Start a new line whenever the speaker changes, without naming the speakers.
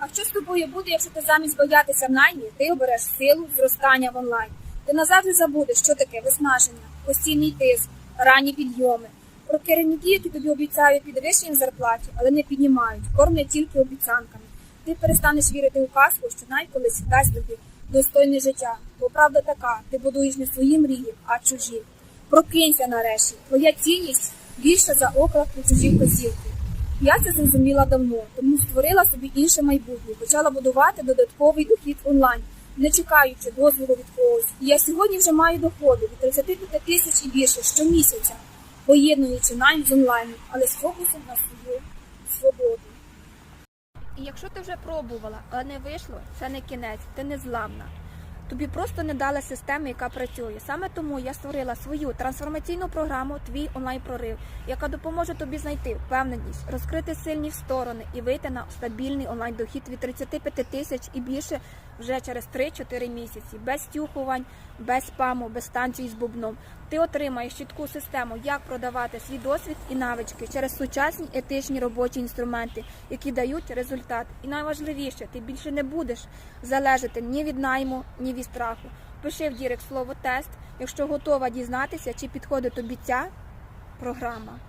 А що з тобою буде, якщо ти замість боятися наймі, ти обереш силу зростання в онлайн? Ти назавжди забудеш, що таке виснаження, постійний тиск, ранні підйоми. Про керівників, які тобі обіцяють підвищення зарплаті, але не піднімають, кормлять тільки обіцянками. Ти перестанеш вірити у казку, що навіть колись дасть тобі достойне життя. Бо правда така, ти будуєш не свої мрії, а чужі. Прокинься нарешті. Твоя цінність більше за оклад у чужій косілки. Я це зрозуміла давно, тому створила собі інше майбутнє, почала будувати додатковий дохід онлайн, не чекаючи дозволу від когось. І я сьогодні вже маю доходи від 35 тисяч і більше щомісяця, поєднуючи найм з онлайном, але з фокусом на свою свободу.
І якщо ти вже пробувала, але не вийшло, це не кінець, ти не зламна. Тобі просто не дали системи, яка працює. Саме тому я створила свою трансформаційну програму Твій онлайн прорив, яка допоможе тобі знайти впевненість, розкрити сильні сторони і вийти на стабільний онлайн дохід від 35 тисяч і більше вже через 3-4 місяці, без тюхувань, без спаму, без станцій з бубном. Ти отримаєш чітку систему, як продавати свій досвід і навички через сучасні етичні робочі інструменти, які дають результат. І найважливіше, ти більше не будеш залежати ні від найму, ні від страху. Пиши в Дірек слово тест, якщо готова дізнатися, чи підходить тобі ця програма.